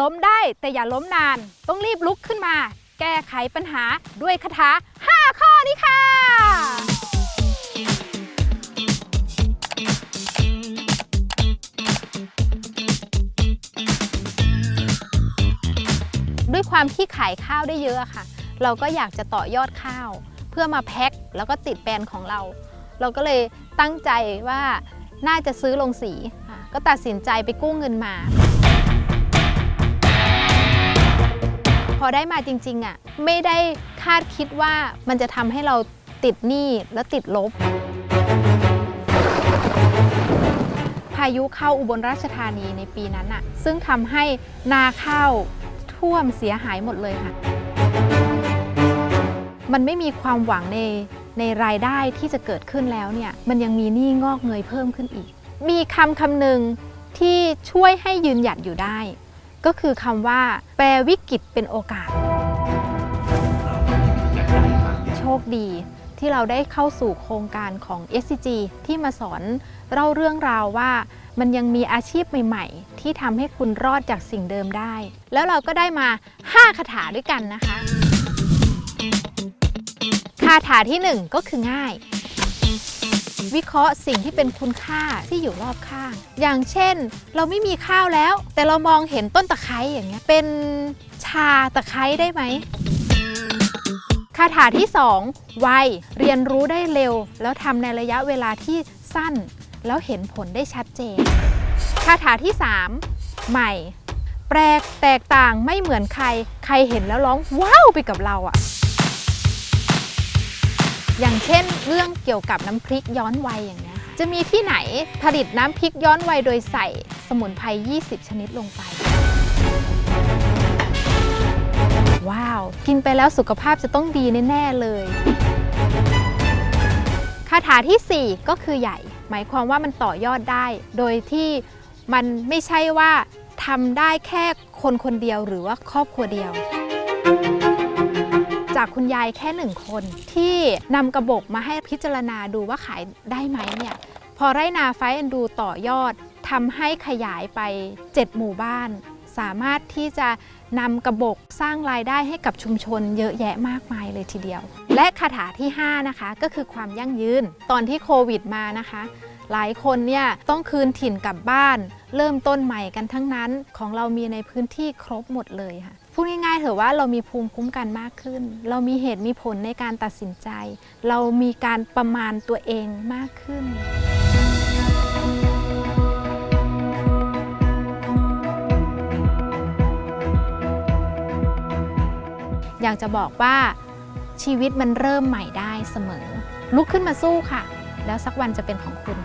ล้มได้แต่อย่าล้มนาน ต้องรีบลุกขึ้นมา แก้ไขปัญหาด้วยคาถา 5 ข้อนี้ค่ะ ด้วยความที่ขายข้าวได้เยอะค่ะ เราก็อยากจะต่อยอดข้าว เพื่อมาแพ็คแล้วก็ติดแบรนด์ของเรา เราก็เลยตั้งใจว่าน่าจะซื้อลงสี ก็ตัดสินใจไปกู้เงินมา อได้มาจริงๆอะไม่ได้คาดคิดว่ามันจะทำให้เราติดหนี้และติดลบ พายุเข้าอุบลราชธานีในปีนั้นอะซึ่งทำให้นาข้าวท่วมเสียหายหมดเลยค่ะ มันไม่มีความหวังในในรายได้ที่จะเกิดขึ้นแล้วเนี่ย มันยังมีหนี้งอกเงยเพิ่มขึ้นอีก มีคำคำหนึ่งที่ช่วยให้ยืนหยัดอยู่ได้ ก็คือคำว่า แปลวิกฤตเป็นโอกาส โชคดีที่เราได้เข้าสู่โครงการของ SCG ที่มาสอนเล่าเรื่องราวว่า มันยังมีอาชีพใหม่ๆ ที่ทำให้คุณรอดจากสิ่งเดิมได้ แล้วเราก็ได้มา 5 คาถาด้วยกันนะคะ คาถาที่ 1 ก็คือง่าย วิเคราะห์สิ่งที่เป็นคุณค่าที่อยู่รอบข้าง อย่างเช่น เราไม่มีข้าวแล้ว แต่เรามองเห็นต้นตะไคร้อย่างเงี้ยเป็นชาตะไคร้ได้ไหมคาถาที่ 2 ไว เรียนรู้ได้เร็ว แล้วทำในระยะเวลาที่สั้น แล้วเห็นผลได้ชัดเจน คาถาที่ 3 ใหม่ แปลกแตกต่างไม่เหมือนใคร ใครเห็นแล้วร้องว้าวไปกับเราอะ อย่างเช่น เรื่องเกี่ยวกับน้ำพริกย้อนวัยอย่างเนี้ยค่ะจะมีที่ไหนผลิตน้ำพริกย้อนวัยโดยใส่สมุนไพร 20 ชนิดลงไป ว้าว กินไปแล้วสุขภาพจะต้องดีแน่ ๆ เลยคาถาทีสี่4 ก็คือใหญ่ หมายความว่ามันต่อยอดได้ โดยที่มันไม่ใช่ว่าทำได้แค่คนคนเดียวหรือว่าครอบครัวเดียว จากคุณยายแค่หนึ่งคนที่นำกระบอกมาให้พิจารณาดูว่าขายได้ไหมเนี่ยพอไรนาไฟแอนดูต่อยอดทำให้ขยายไป 7 หมู่บ้าน สามารถที่จะนำกระบอกสร้างรายได้ให้กับชุมชนเยอะแยะมากมายเลยทีเดียว และคาถาที่ 5 นะคะ ก็คือความยั่งยืน ตอนที่โควิดมานะคะ หลายคนเนี่ยต้องคืนถิ่นกลับบ้าน เริ่มต้นใหม่กันทั้งนั้นของเรามีในพื้นที่ครบหมดเลยค่ะพูดง่ายๆเถอะว่าเรามีภูมิคุ้มกันมากขึ้น เรามีเหตุมีผลในการตัดสินใจ เรามีการประมาณตัวเองมากขึ้นอยากจะบอกว่าชีวิตมันเริ่มใหม่ได้เสมอ ลุกขึ้นมาสู้ค่ะ แล้วสักวันจะเป็นของคุณ